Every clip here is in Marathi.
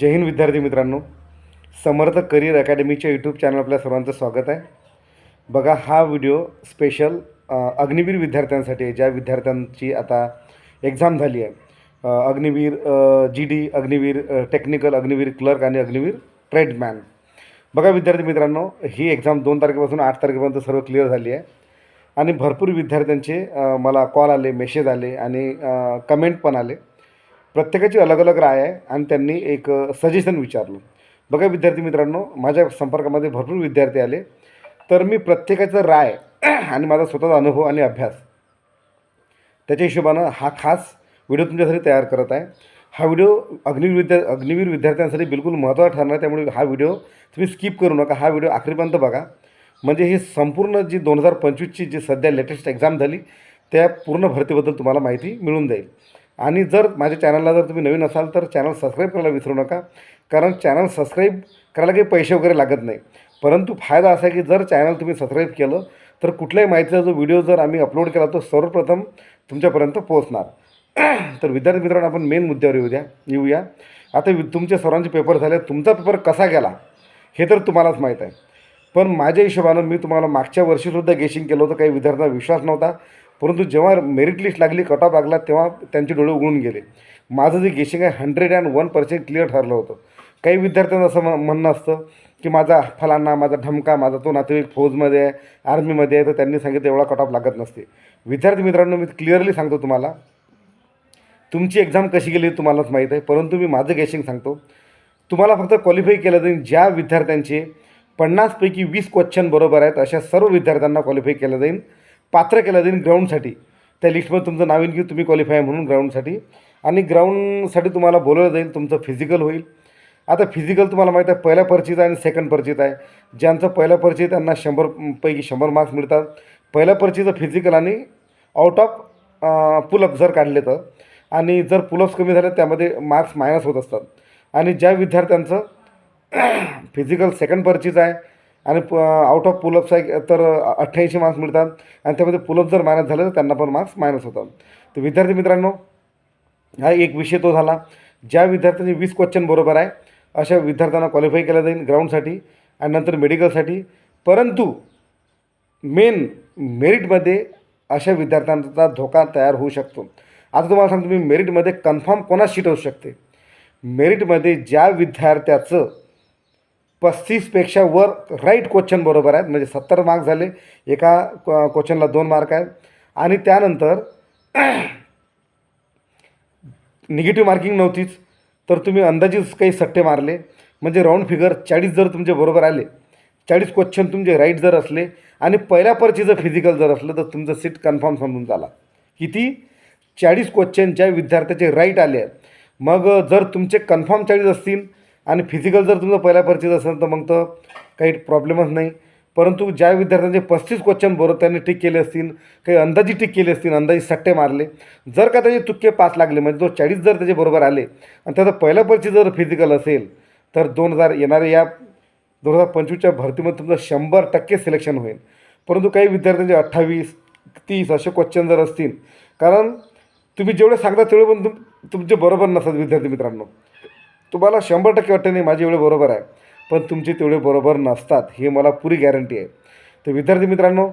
जय हिंद विद्यार्थी मित्रांनो. समर्थ करिअर अकॅडमीच्या यूट्यूब चॅनल आपल्या सर्वांचं स्वागत आहे. बघा हा व्हिडिओ स्पेशल अग्निवीर विद्यार्थ्यांसाठी आहे. ज्या विद्यार्थ्यांची आता एक्झाम झाली आहे. Agniveer G D Agniveer technical Agniveer clerk आणि अग्निवीर ट्रेडमॅन बघा विद्यार्थी मित्रांनो ही एक्झाम दोन तारखेपासून आठ तारखेपर्यंत सर्व क्लिअर झाली आहे. आणि भरपूर विद्यार्थ्यांचे मला कॉल आले मेसेज आले आणि कमेंट पण आले. प्रत्येकाची अलग अलग राय आहे आणि त्यांनी एक सजेशन विचारलं. बघा विद्यार्थी मित्रांनो माझ्या संपर्कामध्ये भरपूर विद्यार्थी आले. तर मी प्रत्येकाचं राय आणि माझा स्वतःचा अनुभव आणि अभ्यास त्याच्या हिशोबानं हा खास व्हिडिओ तुमच्यासाठी तयार करत आहे. हा व्हिडिओ अग्निवीर विद्या अग्निवीर विद्यार्थ्यांसाठी बिलकुल महत्त्वाचा ठरणार आहे. त्यामुळे हा व्हिडिओ तुम्ही स्किप करू नका. हा व्हिडिओ आखरीपर्यंत बघा. म्हणजे ही संपूर्ण जी दोन हजार पंचवीसची जी सध्या लेटेस्ट एक्झाम झाली त्या पूर्ण भरतीबद्दल तुम्हाला माहिती मिळून जाईल. आणि जर माझ्या चॅनलला जर तुम्ही नवीन असाल तर चॅनल सबस्क्राईब करायला विसरू नका. कारण चॅनल सबस्क्राईब करायला काही पैसे वगैरे लागत नाही. परंतु फायदा असा आहे की जर चॅनल तुम्ही सबस्क्राईब केलं तर कुठल्याही माहितीचा जो व्हिडिओ जर आम्ही अपलोड केला तो सर्वप्रथम तुमच्यापर्यंत पोहोचणार. तर विद्यार्थी मित्रांनो आपण मेन मुद्द्यावर येऊ द्या येऊया. आता वि तुमचे सर्वांचे पेपर झाले. तुमचा पेपर कसा गेला हे तर तुम्हालाच माहीत आहे. पण माझ्या हिशोबानं मी तुम्हाला मागच्या वर्षीसुद्धा गेशिंग केलं होतं. काही विद्यार्थ्यांना विश्वास नव्हता. परंतु जेव्हा मेरिट लिस्ट लागली कट ऑफ लागला तेव्हा त्यांचे डोळे उघडून गेले. माझं जे गेशिंग आहे hundred and one percent clear ठरलं होतं. काही विद्यार्थ्यांचं असं म म्हणणं असतं की माझा फलाना माझा ढमका माझा तो नातेवाईक फौजमध्ये आहे आर्मीमध्ये आहे तर त्यांनी सांगितलं एवढा कट ऑफ लागत नसते. विद्यार्थी मित्रांनो मी क्लिअरली सांगतो तुम्हाला तुमची एक्झाम कशी गेली तुम्हालाच माहीत आहे परंतु मी माझं गेशिंग सांगतो. तुम्हाला फक्त क्वालिफाय केलं जाईल ज्या विद्यार्थ्यांचे पन्नासपैकी वीस क्वेश्चन बरोबर आहेत अशा सर्व विद्यार्थ्यांना क्वालिफाय केलं जाईल. पात्र केलं जाईल ग्राउंडसाठी. त्या लिस्टमध्ये तुमचं नाव येईल की तुम्ही क्वालिफाय म्हणून ग्राउंडसाठी. आणि ग्राउंडसाठी तुम्हाला बोलवलं जाईल तुमचं फिजिकल होईल. आता फिजिकल तुम्हाला माहीत आहे पहिल्या परिचित आहे आणि सेकंड परिचित आहे. ज्यांचं पहिल्या परिचित त्यांना शंभर पैकी शंभर मार्क्स मिळतात. पहिल्या परिचयचं फिजिकल आणि आउट ऑफ पुलअप जर काढले तर आणि जर पुलअप्स कमी झाले त्यामध्ये मार्क्स मायनस होत असतात. आणि ज्या विद्यार्थ्यांचं फिजिकल सेकंड पर्चीज आहे आणि प आउट ऑफ पुलअप्स आहे तर अठ्ठ्याऐंशी मार्क्स मिळतात. आणि त्यामध्ये पुलअप जर मायनस झालं तर त्यांना पण मार्क्स मायनस होतात. तर विद्यार्थी मित्रांनो हा एक विषय तो झाला. ज्या विद्यार्थ्यांचे वीस क्वेश्चन बरोबर आहे अशा विद्यार्थ्यांना क्वालिफाय केलं जाईल ग्राउंडसाठी आणि नंतर मेडिकलसाठी परंतु मेन मेरिटमध्ये अशा विद्यार्थ्यांचा धोका तयार होऊ शकतो. आता तुम्हाला सांगतो मी मेरिटमध्ये कन्फर्म कोणा शीट असू शकते? मेरिटमध्ये ज्या विद्यार्थ्याचं पस्तीसपेक्षा वर राईट क्वेश्चन बरोबर आहेत. म्हणजे सत्तर मार्क झाले. एका क्वेश्चनला दोन मार्क आहेत. आणि त्यानंतर निगेटिव्ह मार्किंग नव्हतीच. तर तुम्ही अंदाजेच काही सट्टे मारले. म्हणजे राऊंड फिगर चाळीस जर तुमचे बरोबर आले चाळीस क्वेश्चन तुमचे राईट जर असले आणि पहिल्या जर फिजिकल जर असलं तर तुमचं सीट कन्फर्म समजून झाला. किती? चाळीस क्वेश्चन ज्या विद्यार्थ्याचे राईट आले आहेत. मग जर तुमचे कन्फर्म चाळीस असतील आणि फिजिकल जर तुमचं पहिल्या परिचित असेल तर मग तर काही प्रॉब्लेमच नाही. परंतु ज्या विद्यार्थ्यांचे पस्तीस क्वेश्चन बरोबर त्यांनी टिक केले असतील काही अंदाजी टिक केले असतील अंदाजी सट्टे मारले जर का त्याचे तुक्के पाच लागले म्हणजे तो चाळीस जर त्याचे बरोबर आले आणि त्याचं पहिल्या परिचय जर फिजिकल असेल तर दोन हजार येणाऱ्या या दोन हजार पंचवीसच्या भरतीमध्ये तुमचं शंभर टक्के सिलेक्शन होईल. परंतु काही विद्यार्थ्यांचे अठ्ठावीस तीस असे क्वेश्चन जर असतील कारण तुम्ही जेवढे सांगता तेवढे पण तुम तुमचे बरोबर नसतात विद्यार्थी मित्रांनो. तुम्हाला शंभर टक्के वाटतं नाही माझे एवढे बरोबर आहे. पण तुमचे तेवढे बरोबर नसतात हे मला पुरी गॅरंटी आहे. तर विद्यार्थी मित्रांनो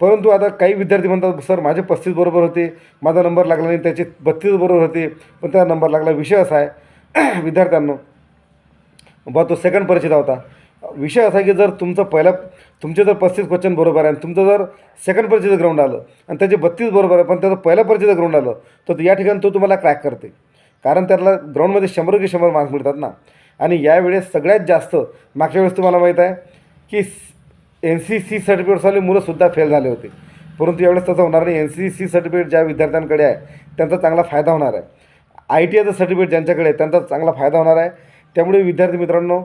परंतु आता काही विद्यार्थी म्हणतात सर माझे पस्तीस बरोबर होते माझा नंबर लागला नाही त्याचे बत्तीस बरोबर होते पण त्याचा नंबर लागला विषय असा आहे. विद्यार्थ्यांनो बा तो सेकंड परीक्षेचा होता. विषय असा आहे की जर तुमचं पहिल्या तुमचे जर पस्तीस क्वेश्चन बरोबर आहे आणि तुमचं जर सेकंड परीक्षेचं ग्राउंड आलं आणि त्याचे बत्तीस बरोबर आहे पण त्याचं पहिल्या परीक्षेचं ग्राउंड आलं तर या ठिकाणी तो तुम्हाला क्रॅक करते. कारण त्याला ग्राउंडमध्ये शंभर की शंभर मार्क्स मिळतात ना. आणि यावेळेस सगळ्यात जास्त मागच्या वेळेस तुम्हाला माहीत आहे की एन सी सी सर्टिफिकेटवाले मुलंसुद्धा फेल झाले होते. परंतु यावेळेस तसं होणार नाही. एन सी सी सर्टिफिकेट ज्या विद्यार्थ्यांकडे आहे त्यांचा चांगला फायदा होणार आहे. आय टी आयचं सर्टिफिकेट ज्यांच्याकडे आहे त्यांचा चांगला फायदा होणार आहे. त्यामुळे विद्यार्थी मित्रांनो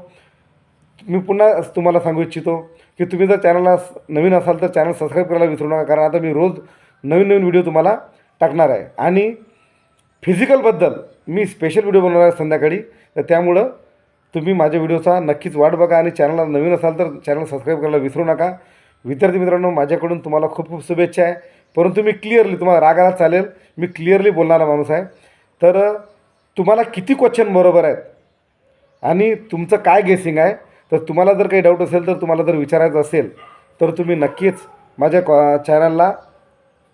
मी पुन्हा तुम्हाला सांगू इच्छितो की तुम्ही जर चॅनलला नवीन असाल तर चॅनल सबस्क्राईब करायला विसरू नका. कारण आता मी रोज नवीन नवीन व्हिडिओ तुम्हाला टाकणार आहे. आणि फिजिकलबद्दल मी स्पेशल व्हिडिओ बनवणार आहे संध्याकाळी. तर त्यामुळं तुम्ही माझ्या व्हिडिओचा नक्कीच वाट बघा आणि चॅनलला नवीन असाल तर चॅनल सबस्क्राईब करायला विसरू नका. विद्यार्थी मित्रांनो माझ्याकडून तुम्हाला खूप खूप शुभेच्छा आहे. परंतु मी क्लिअरली तुम्हाला रागाला चालेल. मी क्लिअरली बोलणारा माणूस आहे. तर तुम्हाला किती क्वेश्चन बरोबर आहेत? आणि तुमचं काय गेसिंग आहे? तर तुम्हाला जर काही डाऊट असेल तर तुम्हाला जर विचारायचं असेल तर तुम्ही नक्कीच माझ्या कॉ चॅनलला